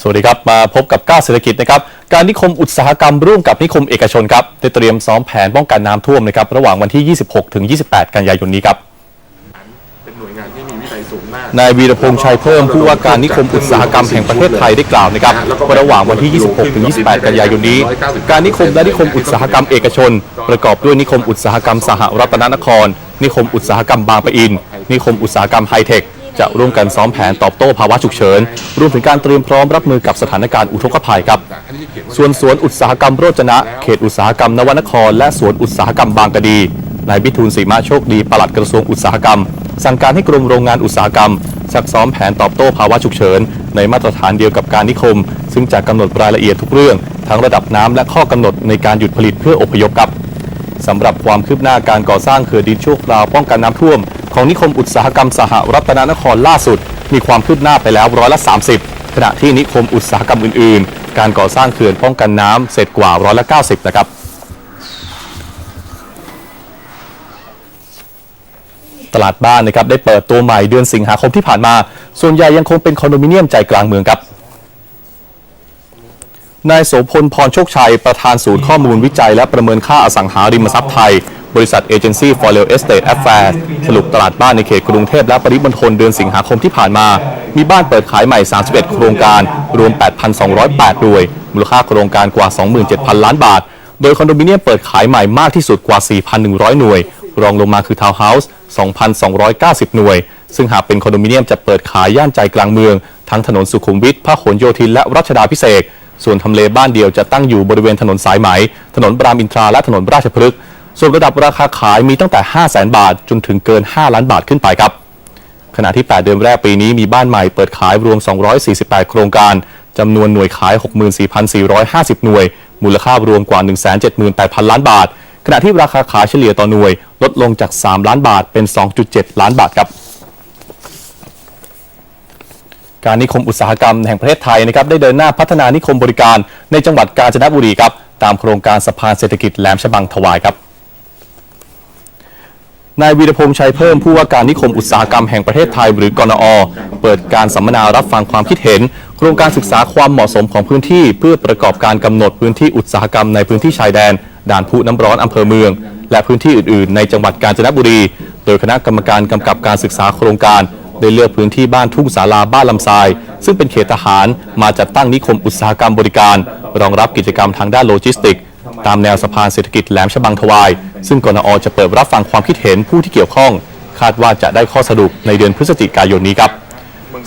สวัสดีครับ มาพบกับก้าวเศรษฐกิจนะครับการนิคมอุตสาหกรรมร่วมกับนิคมเอกชนครับได้เตรียมซ้อมแผนป้องกันน้ำท่วมนะครับระหว่างวันที่ 26 ถึง 28 กันยายนนี้ครับเป็นหน่วยงานที่มีวินัยสูงมากนายวีรพงษ์ชัยเพิ่มผู้ว่าการนิคมอุตสาหกรรมแห่งประเทศไทยได้กล่าวนะครับว่าระหว่างวันที่ 26 ถึง 28 กันยายนนี้ การนิคมและนิคมอุตสาหกรรมเอกชน ประกอบด้วยนิคมอุตสาหกรรมสหรัฐนคร นิคมอุตสาหกรรมบางปะอิน นิคมอุตสาหกรรมไฮเทค จะร่วมกันซ้อมแผนตอบโต้ภาวะฉุกเฉิน รวมถึงการเตรียมพร้อมรับมือกับสถานการณ์อุทกภัยครับ ส่วนสวนอุตสาหกรรมโรจนะ เขตอุตสาหกรรมนวนคร และสวนอุตสาหกรรมบางกะดี นายบิทูลศรีมาโชคดีปลัดกระทรวงอุตสาหกรรม สั่งการให้กรมโรงงานอุตสาหกรรมซักซ้อมแผนตอบโต้ภาวะฉุกเฉิน ในมาตรฐานเดียวกับการนิคม ซึ่งจะกำหนดรายละเอียดทุกเรื่อง ทั้งระดับน้ำและข้อกำหนดในการหยุดผลิตเพื่ออพยพครับสำหรับความคืบหน้าการก่อสร้างเขื่อนดินชั่วคราวป้องกันน้ำท่วม ของนิคมอุตสาหกรรมสหรัฐนนครล่าสุด มีความคืบหน้าไปแล้วร้อยละ 30 ขณะที่นิคมอุตสาหกรรมอื่น ๆ การก่อสร้างเขื่อนป้องกันน้ำเสร็จกว่าร้อยละ 90 นะครับตลาดบ้านนะครับได้เปิดตัวใหม่เดือนสิงหาคมที่ผ่านมา ส่วนใหญ่ยังคงเป็นคอนโดมิเนียมใจกลางเมืองครับนายโสพลพรโชคชัย ประธานศูนย์ข้อมูลวิจัยและประเมินค่าอสังหาริมทรัพย์ไทย บริษัทเอเจนซี่ for real estate affairs สรุปตลาดบ้านในเขตกรุงเทพและปริมณฑลเดือนสิงหาคมที่ผ่านมา มีบ้านเปิดขายใหม่ 31 โครงการ รวม 8,208หน่วย มูลค่าโครงการกว่า 27,000 ล้านบาท โดยคอนโดมิเนียมเปิดขายใหม่มากที่สุดกว่า 4,100 หน่วย รองลงมาคือทาวน์เฮาส์ 2,290 หน่วย ซึ่งหากเป็นคอนโดมิเนียมจะเปิดขายย่านใจกลางเมือง ทั้งถนนสุขุมวิทพหลโยธินและรัชดาพิเศษกส่วนทำเลบ้านเดียวจะตั้งอยู่บริเวณถนนสายไหม ถนนบรามอินทราและถนนราชพฤกษ์ ส่วนระดับราคาขายมีตั้งแต่ 5 0 0 0 0 0 บาท จนถึงเกิน 5 ล้านบาทขึ้นไปครับ ขณะที่ 8 เดือนแรกปีนี้มีบ้านใหม่เปิดขายรวม 248 โครงการจำนวนหน่วยขาย 64,450 หน่วย มูลค่ารวมกว่า 178,000 ล้านบาท ขณะที่ราคาขายเฉลี่ยต่อหน่วย ลดลงจาก 3 ล้านบาทเป็น 2.7 ล้านบาทครับการนิคมอุตสาหกรรมแห่งประเทศไทยนะครับได้เดินหน้าพัฒนานิคมบริการในจังหวัดกาญจนบุรีครับตามโครงการสะพานเศรษฐกิจแหลมฉบังถวายครับ นายวีรพงษ์ชัยเพิ่มผู้ว่าการนิคมอุตสาหกรรมแห่งประเทศไทยหรือกนอ เปิดการสัมมนารับฟังความคิดเห็น โครงการศึกษาความเหมาะสมของพื้นที่ เพื่อประกอบการกำหนดพื้นที่อุตสาหกรรมในพื้นที่ชายแดน ด่านพุน้ำร้อนอำเภอเมือง และพื้นที่อื่น ๆ ในจังหวัดกาญจนบุรี โดยคณะกรรมการกำกับการศึกษาโครงการได้เลือกพื้นที่บ้านทุ่งศาลาบ้านลำทราย ซึ่งเป็นเขตทหารมาจัดตั้งนิคมอุตสาหกรรมบริการ รองรับกิจกรรมทางด้านโลจิสติก ตามแนวสะพานเศรษฐกิจแหลมฉบังทวาย ซึ่งกนอจะเปิดรับฟังความคิดเห็นผู้ที่เกี่ยวข้อง คาดว่าจะได้ข้อสรุปในเดือนพฤศจิกายนนี้ครับ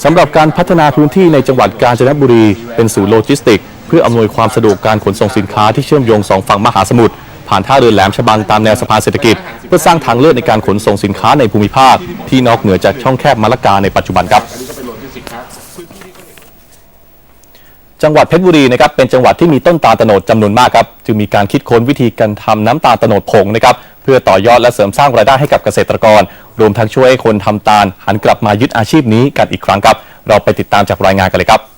สำหรับการพัฒนาพื้นที่ในจังหวัดกาญจนบุรี เป็นศูนย์โลจิสติก เพื่ออำนวยความสะดวกการขนส่งสินค้าที่เชื่อมโยงสองฝั่งมหาสมุทรผ่านท่าเรือแหลมฉบังตามแนวสะพานเศรษฐกิจ เพื่อสร้างทางเลือกในการขนส่งสินค้าในภูมิภาค ที่นอกเหนือจากช่องแคบมะละกาในปัจจุบันครับ จังหวัดเพชรบุรีนะครับเป็นจังหวัดที่มีต้นตาลโนดจำนวนมากครับจึงมีการคิดค้นวิธีการทำน้ำตาลโนดผงนะครับเพื่อต่อยอดและเสริมสร้างรายได้ให้กับเกษตรกร รวมทั้งช่วยให้คนทำตาลหันกลับมายึดอาชีพนี้กันอีกครั้งครับ เราไปติดตามจากรายงานกันเลยครับ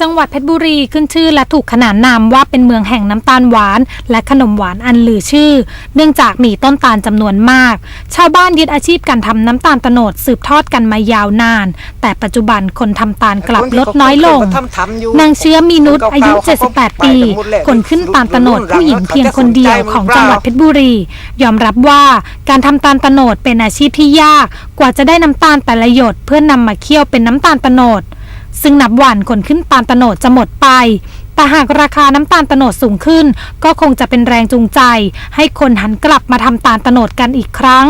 จังหวัดเพชรบุรีขึ้นชื่อและถูกขนานนามว่าเป็นเมืองแห่งน้ำตาลหวาน และขนมหวานอันลือชื่อ เนื่องจากมีต้นตาลจำนวนมาก ชาวบ้านยึดอาชีพการทำน้ำตาลโตนดสืบทอดกันมายาวนาน แต่ปัจจุบันคนทำตาลกลับลดน้อยลง นางเชื้อมีนุชอายุ 78 ปี คนขึ้นตาลโตนดผู้หญิงเพียงคนเดียวของจังหวัดเพชรบุรี ยอมรับว่าการทำตาลโตนดเป็นอาชีพที่ยาก กว่าจะได้น้ำตาลแต่ละหยดเพื่อนำมาเคี่ยวเป็นน้ำตาลโตนด ซึ่งนับวันคนขึ้นตาลโตนดจะหมดไป แต่หากราคาน้ำตาลโตนดสูงขึ้น ก็คงจะเป็นแรงจูงใจ ให้คนหันกลับมาทำตาลโตนดกันอีกครั้ง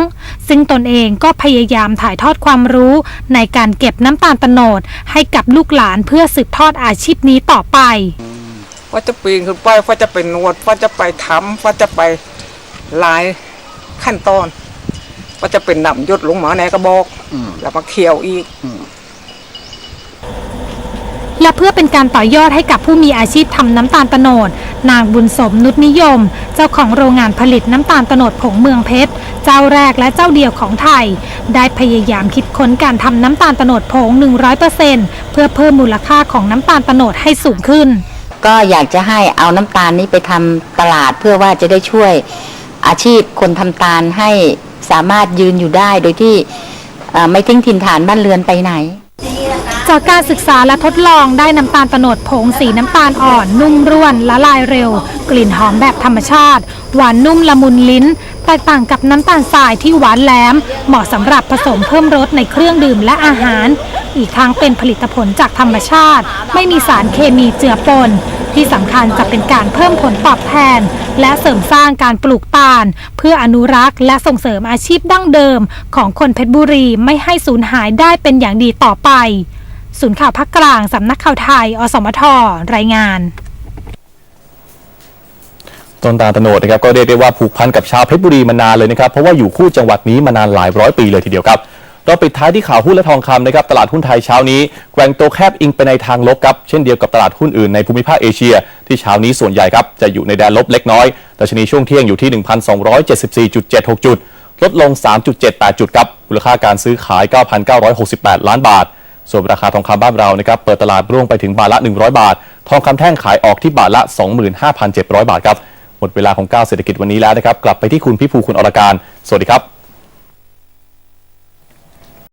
ซึ่งตนเองก็พยายามถ่ายทอดความรู้ในการเก็บน้ำตาลโตนดให้กับลูกหลานเพื่อสืบทอดอาชีพนี้ต่อไปว่าจะปีนขึ้นไปว่าจะไปนวดว่าจะไปทำว่าจะไปหลายขั้นตอน ว่าจะเป็นนำยดลงหมาในกระบอกแล้วมาเคี่ยวอีก และเพื่อเป็นการต่อยอดให้กับผู้มีอาชีพทำน้ำตาลโตนด นางบุญสมนุชนิยม เจ้าของโรงงานผลิตน้ำตาลโตนดผงเมืองเพชร เจ้าแรกและเจ้าเดียวของไทย ได้พยายามคิดค้นการทำน้ำตาลโตนดผง 100%เพื่อเพิ่มมูลค่าของน้ำตาลโตนดให้สูงขึ้น ก็อยากจะให้เอาน้ำตาลนี้ไปทำตลาดเพื่อว่าจะได้ช่วยอาชีพคนทำตาลให้สามารถยืนอยู่ได้โดยที่ไม่ทิ้งถิ่นฐานบ้านเรือนไปไหน จากการศึกษาและทดลองได้น้ำตาลโตนดผงสีน้ำตาลอ่อน นุ่มร่วนละลายเร็ว กลิ่นหอมแบบธรรมชาติ หวานนุ่มละมุนลิ้น แตกต่างกับน้ำตาลทรายที่หวานแหลม เหมาะสำหรับผสมเพิ่มรสในเครื่องดื่มและอาหาร อีกทั้งเป็นผลิตผลจากธรรมชาติ ไม่มีสารเคมีเจือปน ที่สำคัญจะเป็นการเพิ่มผลตอบแทน และเสริมสร้างการปลูกตาล เพื่ออนุรักษ์ และส่งเสริมอาชีพดั้งเดิม ของคนเพชรบุรีไม่ให้สูญหายได้เป็นอย่างดีต่อไป ศูนย์ข่าวภาคกลาง สำนักข่าวไทย อสมท รายงาน ต้นตาลโตโนดนะครับก็เรียกได้ว่าผูกพันกับชาวเพชรบุรีมานานเลยนะครับ เพราะว่าอยู่คู่จังหวัดนี้มานานหลายร้อยปีเลยทีเดียวครับเราปิดท้ายที่ข่าวหุ้นและทองคำนะครับตลาดหุ้นไทยเช้านี้แกว่งตัวแคบอิงไปในทางลบครับเช่นเดียวกับตลาดหุ้นอื่นในภูมิภาคเอเชีย ที่เช้านี้ส่วนใหญ่ครับจะอยู่ในแดนลบเล็กน้อยดัชนีช่วงเที่ยงอยู่ที่ 1,274.76 จุด ลดลง 3.78 จุดครับมูลค่าการซื้อขาย 9,968 ล้านบาท ส่วนราคาทองคำบ้านเรานะครับเปิดตลาดร่วงไปถึงบาทละ 100 บาท ทองคำแท่งขายออกที่บาทละ 25,700 บาทครับหมดเวลาของก้าวเศรษฐกิจวันนี้แล้วนะครับกลับไปที่คุณพิภูคุณอรการ สวัสดีครับ